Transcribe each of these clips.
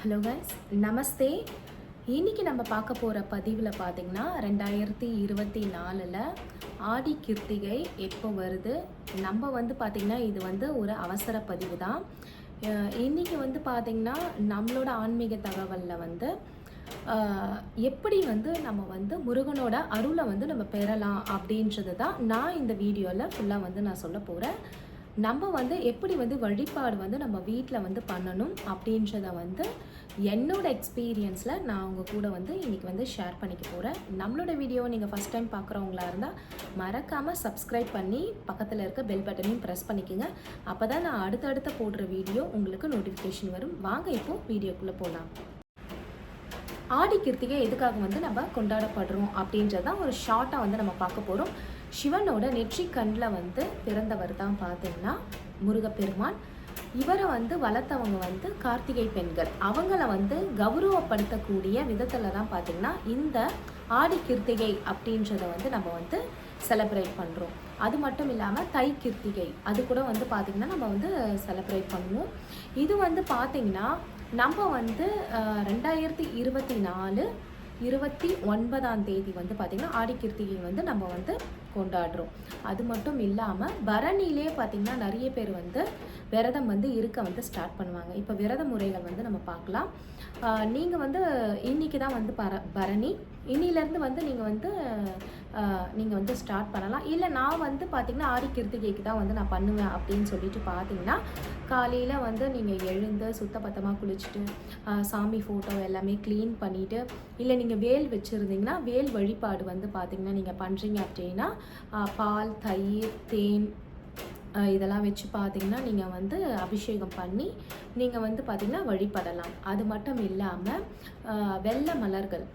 Hello guys நமஸ்தே இன்னைக்கு நம்ம பார்க்க போகிற பதிவில் பார்த்திங்கன்னா ரெண்டாயிரத்தி இருபத்தி நாலில் ஆடி கிருத்திகை எப்போ வருது? நம்ம வந்து பார்த்திங்கன்னா இது வந்து ஒரு அவசர பதிவு தான் இன்றைக்கி இன்னைக்கு வந்து பார்த்திங்கன்னா நம்மளோட ஆன்மீக தகவலில் வந்து எப்படி வந்து நம்ம வந்து முருகனோட அருளை வந்து நம்ம பெறலாம் அப்படின்றது தான் நான் இந்த வீடியோவில் ஃபுல்லாக வந்து நான் சொல்ல போகிறேன் நம்ம வந்து எப்படி வந்து வழிபாடு வந்து நம்ம வீட்டில் வந்து பண்ணணும் அப்படின்றத வந்து என்னோட எக்ஸ்பீரியன்ஸில் நான் உங்கள் கூட வந்து இன்றைக்கி வந்து ஷேர் பண்ணிக்க போகிறேன் நம்மளோட வீடியோவை நீங்கள் ஃபஸ்ட் டைம் பார்க்குறவங்களா இருந்தால் மறக்காமல் சப்ஸ்கிரைப் பண்ணி பக்கத்தில் இருக்க பெல் பட்டனையும் ப்ரெஸ் பண்ணிக்கோங்க. அப்போ தான் நான் அடுத்தடுத்த போடுற வீடியோ உங்களுக்கு நோட்டிஃபிகேஷன் வரும். வாங்க இப்போது வீடியோக்குள்ளே போகலாம் ஆடி கிருத்திகை எதுக்காக வந்து நம்ம கொண்டாடப்படுறோம் அப்படின்றதான் ஒரு ஷார்ட்டாக வந்து நம்ம பார்க்க போகிறோம் சிவனோட நெற்றி கண்ணில் வந்து பிறந்தவர் தான் பார்த்தீங்கன்னா முருகப்பெருமான். இவரை வந்து வளர்த்தவங்க வந்து கார்த்திகை பெண்கள். அவங்கள வந்து கௌரவப்படுத்தக்கூடிய விதத்தில் தான் பார்த்திங்கன்னா இந்த ஆடி கிருத்திகை அப்படின்றத வந்து நம்ம வந்து செலிப்ரேட் பண்ணுறோம் அது மட்டும் இல்லாமல் தை கிருத்திகை அது கூட வந்து பார்த்திங்கன்னா நம்ம வந்து செலிப்ரேட் பண்ணுவோம். இது வந்து பார்த்திங்கன்னா நம்ம வந்து ரெண்டாயிரத்தி இருபத்தி நாலு இருபத்தி ஒன்பதாம் தேதி வந்து பார்த்திங்கன்னா ஆடி கிருத்திகை வந்து நம்ம வந்து கொண்டாடுறோம். அது மட்டும் இல்லாமல் பரணியிலே பார்த்திங்கன்னா நிறைய பேர் வந்து விரதம் வந்து இருக்க வந்து ஸ்டார்ட் பண்ணுவாங்க. இப்போ விரத முறைகள் வந்து நம்ம பார்க்கலாம். நீங்கள் வந்து இன்னைக்கு தான் வந்து பர பரணி. இன்னிலேருந்து வந்து நீங்கள் வந்து நீங்கள் வந்து ஸ்டார்ட் பண்ணலாம். இல்லை நான் வந்து பார்த்திங்கன்னா ஆடி கிருத்திகைக்கு தான் வந்து நான் பண்ணுவேன் அப்படின்னு சொல்லிட்டு பார்த்தீங்கன்னா காலையில் வந்து நீங்கள் எழுந்து சுத்தபத்தமாக குளிச்சுட்டு சாமி ஃபோட்டோ எல்லாமே க்ளீன் பண்ணிவிட்டு இல்லை நீங்கள் வேல் வச்சுருந்தீங்கன்னா வேல் வழிபாடு வந்து பார்த்திங்கன்னா நீங்கள் பண்ணுறீங்க அப்படின்னா பால் தயிர் தேன் இதெல்லாம் வச்சு பார்த்தீங்கன்னா நீங்கள் வந்து அபிஷேகம் பண்ணி நீங்கள் வந்து பார்த்திங்கன்னா வழிபடலாம். அது மட்டும் இல்லாமல் வெள்ளை மலர்கள்.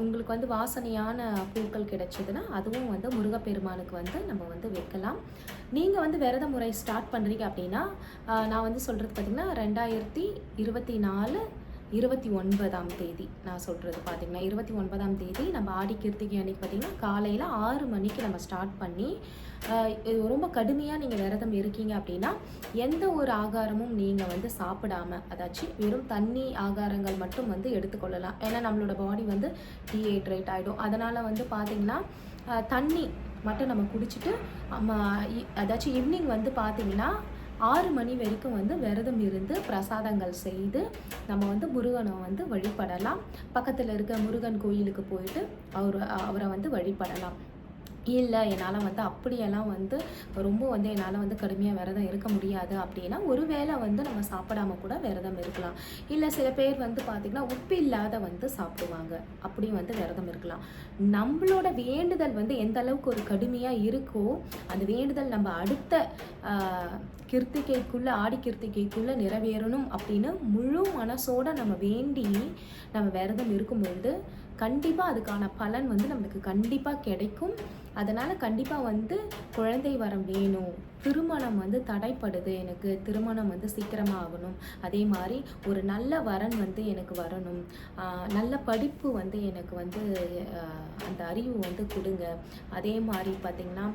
உங்களுக்கு வந்து வாசனையான பூக்கள் கிடைச்சதுன்னா அதுவும் வந்து முருகப்பெருமானுக்கு வந்து நம்ம வந்து வைக்கலாம். நீங்கள் வந்து விரத முறை ஸ்டார்ட் பண்ணுறீங்க அப்படின்னா நான் வந்து சொல்கிறது பார்த்திங்கன்னா ரெண்டாயிரத்தி இருபத்தி நாலு இருபத்தி ஒன்பதாம் தேதி நான் சொல்கிறது பார்த்திங்கன்னா இருபத்தி ஒன்பதாம் தேதி நம்ம ஆடி கிருத்திகை அன்னைக்கு பார்த்திங்கன்னா காலையில் ஆறு மணிக்கு நம்ம ஸ்டார்ட் பண்ணி இது ரொம்ப கடுமையாக நீங்கள் விரதம் இருக்கீங்க அப்படின்னா எந்த ஒரு ஆகாரமும் நீங்கள் வந்து சாப்பிடாம அதாச்சும் வெறும் தண்ணி ஆகாரங்கள் மட்டும் வந்து எடுத்துக்கொள்ளலாம். ஏன்னா நம்மளோட பாடி வந்து டீஹைட்ரேட் ஆகிடும் அதனால் வந்து பார்த்திங்கன்னா தண்ணி மட்டும் நம்ம குடிச்சிட்டு ஆமா, அதாச்சும் ஈவினிங் வந்து பார்த்திங்கன்னா ஆறு மணி வரைக்கும் வந்து விரதம் இருந்து பிரசாதங்கள் செய்து நம்ம வந்து முருகனை வந்து வழிபடலாம். பக்கத்தில் இருக்க முருகன் கோயிலுக்கு போயிட்டு அவர் அவரை வந்து வழிபடலாம். இல்லை என்னால் வந்து அப்படியெல்லாம் வந்து ரொம்ப வந்து என்னால் வந்து கடுமையாக விரதம் இருக்க முடியாது அப்படின்னா ஒரு வேளை வந்து நம்ம சாப்பிடாம கூட விரதம் இருக்கலாம். இல்லை சில பேர் வந்து பார்த்திங்கன்னா உப்பு இல்லாத வந்து சாப்பிடுவாங்க. அப்படியும் வந்து விரதம் இருக்கலாம். நம்மளோட வேண்டுதல் வந்து எந்த அளவுக்கு ஒரு கடுமையாக இருக்கோ அந்த வேண்டுதல் நம்ம அடுத்த கிருத்திகைக்குள்ளே ஆடி கிருத்திகைக்குள்ளே நிறைவேறணும் அப்படின்னு முழு மனசோட நம்ம வேண்டி நம்ம விரதம் இருக்கும்பொழுது கண்டிப்பாக அதுக்கான பலன் வந்து நம்மளுக்கு கண்டிப்பாக கிடைக்கும். அதனால் கண்டிப்பாக வந்து குழந்தை வரம் வேணும். திருமணம் வந்து தடைப்படுது. எனக்கு திருமணம் வந்து சீக்கிரமாக ஆகணும். அதே மாதிரி ஒரு நல்ல வரன் வந்து எனக்கு வரணும். நல்ல படிப்பு வந்து எனக்கு வந்து அந்த அறிவு வந்து கொடுங்க. அதே மாதிரி பார்த்திங்கன்னா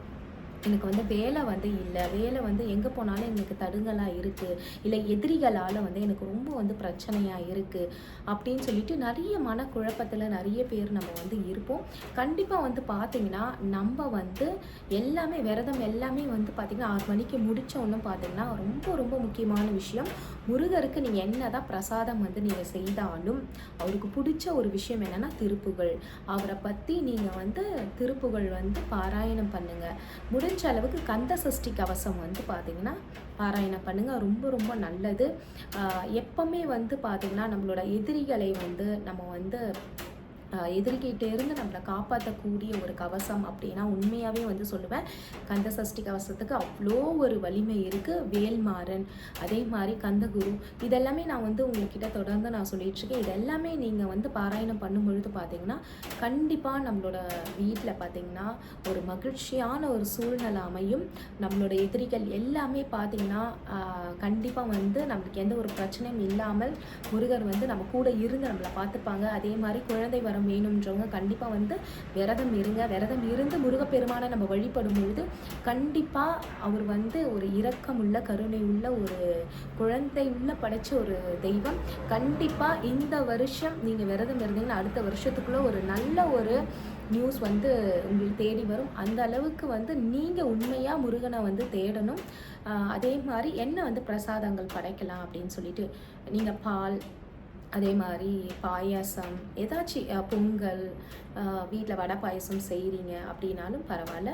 எனக்கு வந்து வேலை வந்து இல்லை. வேலை வந்து எங்கே போனாலும் எனக்கு தடுங்கலாக இருக்குது இல்லை எதிரிகளால் வந்து எனக்கு ரொம்ப வந்து பிரச்சனையாக இருக்குது அப்படின்னு சொல்லிட்டு நிறைய மனக்குழப்பத்தில் நிறைய பேர் நம்ம வந்து இருப்போம். கண்டிப்பாக வந்து பார்த்திங்கன்னா நம்ம வந்து எல்லாமே விரதம் எல்லாமே வந்து பார்த்திங்கன்னா ஆறு மணிக்கு முடித்தோன்னு ஒன்றும் பார்த்திங்கன்னா ரொம்ப ரொம்ப முக்கியமான விஷயம். முருகருக்கு நீங்கள் என்ன தான் பிரசாதம் வந்து நீங்கள் செய்தாலும் அவருக்கு பிடிச்ச ஒரு விஷயம் என்னென்னா திருப்புகள். அவரை பற்றி நீங்கள் வந்து திருப்புகள் வந்து பாராயணம் பண்ணுங்கள் முடிஞ்ச முடிஞ்ச அளவுக்கு கந்த சஷ்டி கவசம் வந்து பார்த்திங்கன்னா பாராயணம் பண்ணுங்கள் ரொம்ப ரொம்ப நல்லது. எப்போவுமே எப்பவுமே வந்து பார்த்திங்கன்னா நம்மளோட எதிரிகளை வந்து நம்ம வந்து ஆஹ் இருந்து நம்மளை காப்பாற்றக்கூடிய ஒரு கவசம் அப்படின்னா உண்மையாகவே வந்து சொல்லுவேன் கந்த சஷ்டி கவசத்துக்கு அவ்வளோ ஒரு வலிமை இருக்குது வேல்மாறன் அதே மாதிரி கந்தகுரு இதெல்லாமே நான் வந்து உங்ககிட்ட தொடர்ந்து நான் சொல்லிகிட்ருக்கேன் இருக்கேன் இதெல்லாமே நீங்கள் வந்து பாராயணம் பண்ணும் பொழுது பார்த்தீங்கன்னா கண்டிப்பாக நம்மளோட வீட்டில் பார்த்தீங்கன்னா ஒரு மகிழ்ச்சியான ஒரு சூழ்நிலை அமையும். நம்மளோட எதிரிகள் எல்லாமே பார்த்தீங்கன்னா கண்டிப்பாக வந்து நம்மளுக்கு எந்த ஒரு பிரச்சனையும் இல்லாமல் முருகர் வந்து நம்ம கூட இருந்து நம்மளை பார்த்துப்பாங்க அதே மாதிரி குழந்தை வரம் பரிகாரம் வேணுன்றவங்க கண்டிப்பாக வந்து விரதம் இருங்க. விரதம் இருந்து முருகப்பெருமானை நம்ம வழிபடும் பொழுது கண்டிப்பாக அவர் வந்து ஒரு இரக்கமுள்ள கருணை உள்ள ஒரு குழந்தை உள்ள படைச்ச ஒரு தெய்வம். கண்டிப்பாக இந்த வருஷம் நீங்கள் விரதம் இருந்தீங்கன்னா அடுத்த வருஷத்துக்குள்ளே ஒரு நல்ல ஒரு நியூஸ் வந்து உங்களுக்கு தேடி வரும். அந்த அளவுக்கு வந்து நீங்கள் உண்மையாக முருகனை வந்து தேடணும். அதே மாதிரி என்ன வந்து பிரசாதங்கள் படைக்கலாம் அப்படின்னு சொல்லிட்டு நீங்கள் பால் அதே மாதிரி பாயாசம் ஏதாச்சும் பொங்கல் வீட்டில் வடை பாயசம் செய்கிறீங்க அப்படின்னாலும் பரவாயில்ல.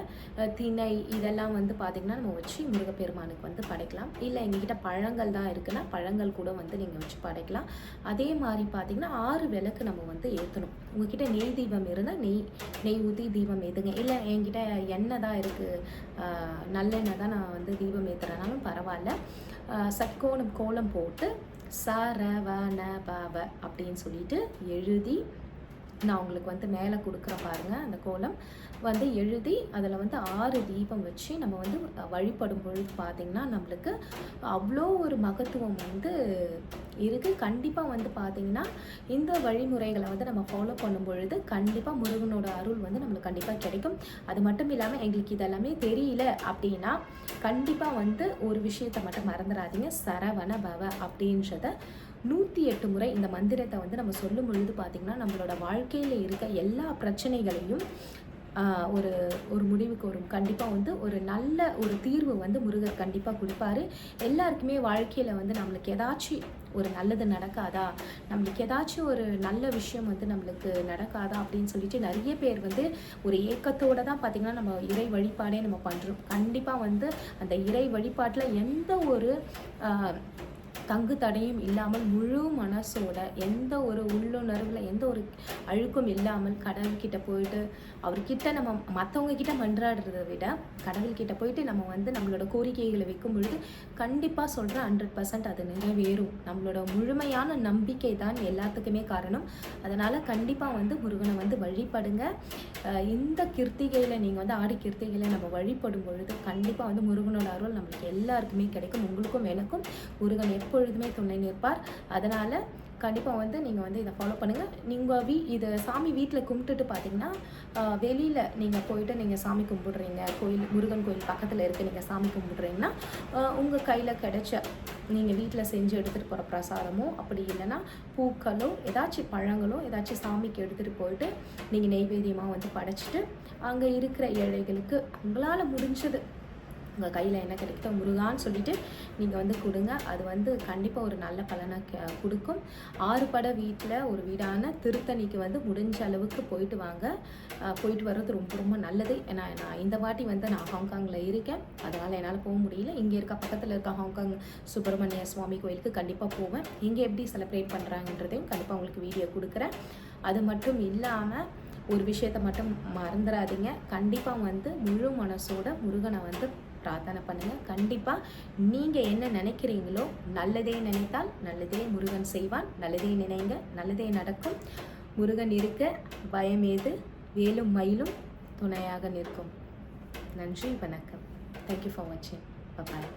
திணை இதெல்லாம் வந்து பார்த்திங்கன்னா நம்ம வச்சு முருகப்பெருமானுக்கு வந்து படைக்கலாம். இல்லை எங்ககிட்ட பழங்கள் தான் இருக்குன்னா பழங்கள் கூட வந்து நீங்கள் வச்சு படைக்கலாம். அதே மாதிரி பார்த்திங்கன்னா ஆறு விளக்கு நம்ம வந்து ஏற்றணும் உங்ககிட்ட நெய் தீபம் இருந்தால் நெய் நெய் ஊற்றி தீபம் ஏற்றுங்க இல்லை என்கிட்ட எண்ணெய் தான் இருக்குது நல்லெண்ணெய் தான் நான் வந்து தீபம் ஏற்றுறனாலும் பரவாயில்ல. சட்கோணம் கோலம் போட்டு ச ர வ ந ப வ அப்படின்னு சொல்லிட்டு எழுதி நான் உங்களுக்கு வந்து மேலே கொடுக்குற பாருங்கள் அந்த கோலம். வந்து எழுதி அதில் வந்து ஆறு தீபம் வச்சு நம்ம வந்து வழிபடும் பொழுது பார்த்திங்கன்னா நம்மளுக்கு அவ்வளோ ஒரு மகத்துவம் வந்து இருக்குது கண்டிப்பாக வந்து பார்த்திங்கன்னா இந்த வழிமுறைகளை வந்து நம்ம ஃபாலோ பண்ணும் பொழுது கண்டிப்பாக முருகனோட அருள் வந்து நம்மளுக்கு கண்டிப்பாக கிடைக்கும். அது மட்டும் இல்லாமல் எங்களுக்கு இதெல்லாமே தெரியல அப்படின்னா கண்டிப்பாக வந்து ஒரு விஷயத்தை மட்டும் மறந்துடாதீங்க. சரவண பவ அப்படின்றத நூற்றி எட்டு முறை இந்த மந்திரத்தை வந்து நம்ம சொல்லும் பொழுது பார்த்திங்கன்னா நம்மளோட வாழ்க்கையில் இருக்க எல்லா பிரச்சனைகளையும் ஒரு ஒரு முடிவுக்கு வரும். கண்டிப்பாக வந்து ஒரு நல்ல ஒரு தீர்வு வந்து முருகர் கண்டிப்பாக கொடுப்பாரு. எல்லாருக்குமே வாழ்க்கையில் வந்து நம்மளுக்கு ஏதாச்சும் ஒரு நல்லது நடக்காதா? நம்மளுக்கு ஏதாச்சும் ஒரு நல்ல விஷயம் வந்து நம்மளுக்கு நடக்காதா அப்படின்னு சொல்லிட்டு நிறைய பேர் வந்து ஒரு ஏக்கத்தோட தான் பார்த்திங்கன்னா நம்ம இறை வழிபாடே நம்ம பண்ணுறோம் கண்டிப்பாக வந்து அந்த இறை வழிபாட்டில் எந்த ஒரு தங்கு தடையும் இல்லாமல் முழு மனசோட எந்த ஒரு உள்ளுணர்வில் எந்த ஒரு அழுக்கும் இல்லாமல் கடவுள்கிட்ட போயிட்டு அவர்கிட்ட நம்ம மற்றவங்க கிட்ட மன்றாடுறதை விட கடவுள்கிட்ட போயிட்டு நம்ம வந்து நம்மளோட கோரிக்கைகளை வைக்கும் பொழுது கண்டிப்பாக சொல்கிறேன் ஹண்ட்ரட் பர்சன்ட் அது நிறைவேறும். நம்மளோட முழுமையான நம்பிக்கை தான் எல்லாத்துக்குமே காரணம். அதனால் கண்டிப்பாக வந்து முருகனை வந்து வழிபடுங்க. இந்த கிருத்திகையில் நீங்கள் வந்து ஆடி கிருத்திகையில் நம்ம வழிபடும் பொழுது கண்டிப்பாக வந்து முருகனோட அருள் நம்மளுக்கு எல்லாருக்குமே கிடைக்கும். உங்களுக்கும் எனக்கும் முருகன் எப்பொழுதுமே துணை நிற்பார். அதனால் கண்டிப்பாக வந்து நீங்கள் வந்து இதை ஃபாலோ பண்ணுங்கள் நீங்கள் வீ இதை சாமி வீட்டில் கும்பிட்டுட்டு பார்த்தீங்கன்னா வெளியில் நீங்கள் போயிட்டு நீங்கள் சாமி கும்பிடுறீங்க. கோயில் முருகன் கோயில் பக்கத்தில் இருக்க நீங்கள் சாமி கும்பிடுறீங்கன்னா உங்கள் கையில் கிடைச்ச நீங்கள் வீட்டில் செஞ்சு எடுத்துகிட்டு போகிற பிரசாதமோ அப்படி இல்லைன்னா பூக்களோ ஏதாச்சும் பழங்களோ ஏதாச்சும் சாமிக்கு எடுத்துகிட்டு போயிட்டு நீங்கள் நெய்வேத்தியமாக வந்து படைச்சிட்டு அங்கே இருக்கிற ஏழைகளுக்கு உங்களால் முடிஞ்சது உங்கள் கையில் என்ன கிடைக்குதோ முருகான்னு சொல்லிட்டு நீங்கள் வந்து கொடுங்க. அது வந்து கண்டிப்பாக ஒரு நல்ல பலனை க- கொடுக்கும். ஆறுபட வீட்டில் ஒரு வீடான திருத்தணிக்கு வந்து முடிஞ்ச அளவுக்கு போயிட்டு வாங்க. போயிட்டு வர்றது ரொம்ப ரொம்ப நல்லது. ஏன்னா நான் இந்த வாட்டி வந்து நான் ஹாங்காங்கில் இருக்கேன். அதனால் என்னால் போக முடியல. இங்கே இருக்க பக்கத்தில் இருக்க ஹாங்காங் சுப்பிரமணிய சுவாமி கோயிலுக்கு கண்டிப்பாக போவேன். இங்கே எப்படி செலிப்ரேட் பண்ணுறாங்கன்றதையும் கண்டிப்பாக உங்களுக்கு வீடியோ கொடுக்குறேன். அது மட்டும் இல்லாமல் ஒரு விஷயத்தை மட்டும் மறந்துடாதீங்க கண்டிப்பாக வந்து முழு மனசோட முருகனை வந்து பிரார்த்தனை பண்ணுங்கள் கண்டிப்பாக நீங்கள் என்ன நினைக்கிறீங்களோ நல்லதே நினைத்தால் நல்லதே முருகன் செய்வான். நல்லதே நினைங்க நல்லதே நடக்கும். முருகன் இருக்க பயமேது வேலும் மயிலும் துணையாக நிற்கும். நன்றி வணக்கம். தேங்க்யூ ஃபார் வாட்சிங் பாய்